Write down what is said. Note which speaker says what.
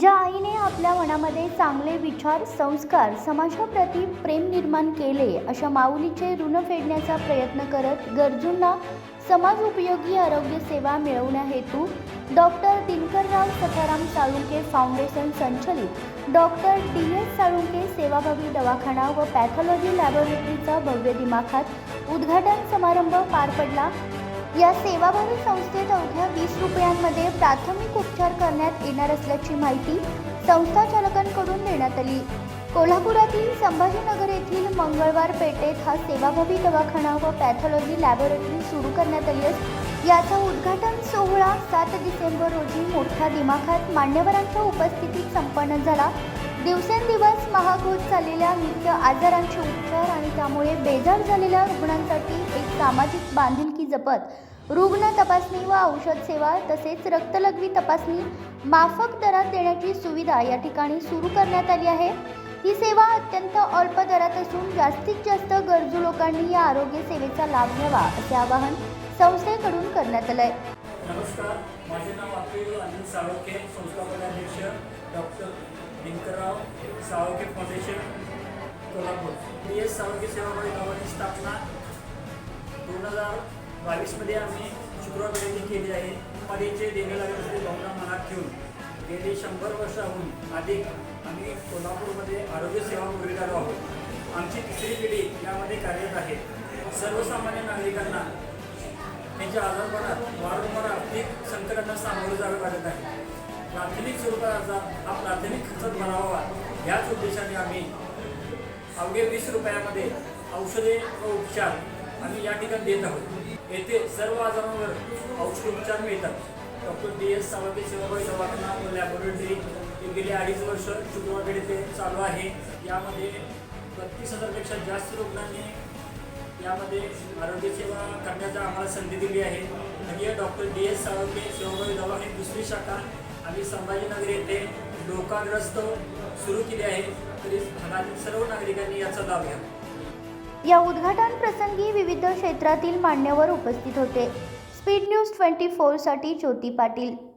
Speaker 1: ज्या आईने आपल्या मनामध्ये चांगले विचार संस्कार समाजाप्रती प्रेम निर्माण केले अशा माऊलीचे ऋण फेडण्याचा प्रयत्न करत गरजूंना समाज उपयोगी आरोग्य सेवा मिळवण्या हेतू डॉक्टर दिनकरराव सखाराम साळुंके फाउंडेशन संचलित. डॉक्टर डी एस साळुंके सेवाभावी दवाखाना व पॅथॉलॉजी लॅबोरेटरीचा भव्य दिमाखात उद्घाटन समारंभ पार पडला. या सेवाभावी संस्थेत अवघ्या वीस रुपयांमध्ये प्राथमिक उपचार करण्यात येणार असल्याची माहिती संस्था चालकांकडून देण्यात आली. कोल्हापुरातील संभाजीनगर येथील मंगळवार पेठेत हा सेवाभावी दवाखाना व पॅथॉलॉजी लॅबोरेटरी सुरू करण्यात आली असून याचा उद्घाटन सोहळा सात डिसेंबर रोजी मोठ्या दिमाखात मान्यवरांच्या उपस्थितीत संपन्न झाला. दिवसेंदिवस महाग होत चाललेल्या नित्य आजारांचे उपचार आणि त्यामुळे बेजार झालेल्या रुग्णांसाठी एक सामाजिक बांधिलकी जपत रुग्ण तपासणी व औषध सेवा तसेच रक्तलघवी तपासणी माफक दरात देण्याची सुविधा या ठिकाणी सुरू करण्यात आली आहे. ही सेवा अत्यंत अल्प दरात असून जास्तीत जास्त गरजू लोकांनी या आरोग्य सेवेचा लाभ घ्यावा असे आवाहन संस्थेकडून करण्यात आलंय.
Speaker 2: नमस्कार माझे नाव अतुल अनिल साळोखे संस्थापक अध्यक्ष doctor Dinkarrao Salokhe foundation Kolhapur. D S Salokhe सेवाभावी गावाची स्थापना दोन हजार बावीसमध्ये आम्ही शुक्रवारपर्यंत केली आहे. मध्येचे देणे असलेली भावना मनात ठेवून. गेली शंभर वर्षाहून अधिक आम्ही कोल्हापूरमध्ये आरोग्य सेवा पुरविणार आहोत. आमची तिसरी पिढी यामध्ये कार्यरत आहे. सर्वसामान्य नागरिकांना त्यांच्या आजारपणात वारंवार आर्थिक संकटांना सामोरं जावं लागत आहे. प्राथमिक स्वरूपाचा हा प्राथमिक खर्च भरावा ह्याच उद्देशाने आम्ही अवघे वीस रुपयामध्ये औषधे व उपचार आम्ही या ठिकाणी देत आहोत. येथे सर्व आजारांवर औषध उपचार मिळतात. डॉक्टर डी एस सावंत सेवाभावी दवाखाना व लॅबोरेटरी हे गेले अडीच वर्ष शुक्रवारकडे ते चालू आहे. यामध्ये बत्तीस हजारपेक्षा जास्त रुग्णांनी यामध्ये आरोग्यसेवा करण्याचा आम्हाला संधी दिली आहे. म्हणजे डॉक्टर डी एस साळोखे सेवाभावी दवाखाने दुसरी शाखा आम्ही संभाजीनगर येथे लोकाग्रस्त सुरू केली आहे. तरी भागातील सर्व नागरिकांनी याचा लाभ घ्यावा.
Speaker 1: या उद्घाटन प्रसंगी विविध क्षेत्रातील मान्यवर उपस्थित होते. स्पीड न्यूज ट्वेंटी फोरसाठी ज्योती पाटील.